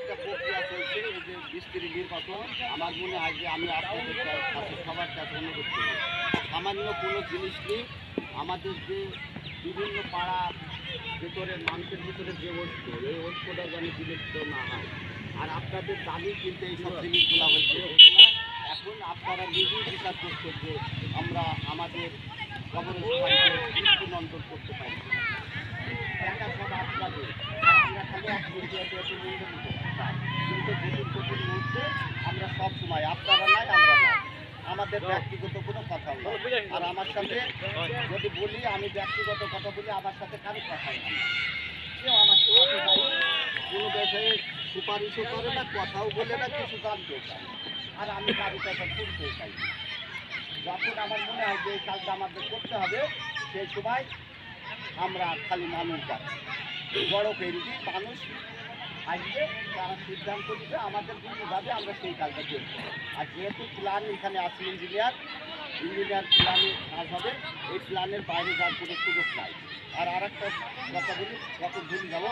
একটা প্রক্রিয়া চলছে আমার মনে হয় যে আমি আপনাদের সবার কাছে অনুরোধ করি সামান্য কোনো জিনিস নেই, আমাদের যে বিভিন্ন পাড়া ভিতরে, মানুষের ভিতরে যে ঐক্য, এই ঐক্যটা যেন বিলুপ্ত না হয়। আর আপনাদের দাবি কিন্তু এই সব জিনিসগুলো হয়েছে। এখন আপনারা নিজেই বিচার করছেন যে আমরা আমাদের মৃত্যুনন্দন করতে পারি। সব আপনাদের। আমরা খালি এক মিনিটে একটু মূল্য দিতে চাই। কিন্তু দুদিন কঠিন মুহূর্তে আমরা সব সময় আপনারা নাই আমরা নাই আমাদের ব্যক্তিগত কোনো কথা নেই আর আমার সাথে যদি বলি আমি ব্যক্তিগত কথা বলি আমার সাথে কারও কথা নেই কেউ আমার সাথে কোনো বিষয়ে সুপারিশও করে না কথাও বলে না কিছু জানতেও না। আর আমি কারও কথা শুনতেও চাই। যখন আমার মনে হয় যে এই কাজটা আমাদের করতে হবে সেই সময় আমরা খালি মানুষ বড় কেন্দ্রিক মানুষ আসবে, তারা সিদ্ধান্ত দিবে আমাদের বিভিন্নভাবে আমরা সেই কাজটা করব। আর যেহেতু প্ল্যান এখানে আছে ইঞ্জিনিয়ার ইঞ্জিনিয়ার প্ল্যানে কাজ হবে, এই প্ল্যানের বাইরে যাওয়ার কোনো সুযোগ নাই। আর আর একটা কথা বলি, কত ভুল যাব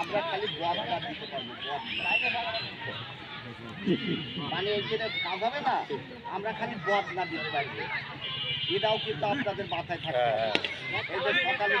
আমরা খালি বদলা দিতে পারব মানে এই যে কাজ হবে না, আমরা খালি বদলা দিতে পারব। এটাও কিন্তু আপনাদের মাথায় থাকতে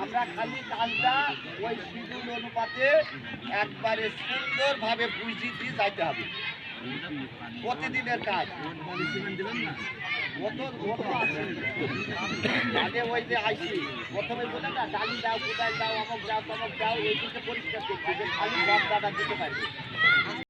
আমরা খালি কাজটা ওই শিডিউল অনুপাতে একবারে সুন্দরভাবে বুঝিয়ে দিয়ে যাইতে হবে। প্রতিদিনের কাজ। আগে ওই যে আইসি, প্রথমে না পরিষ্কার খালি পারবে।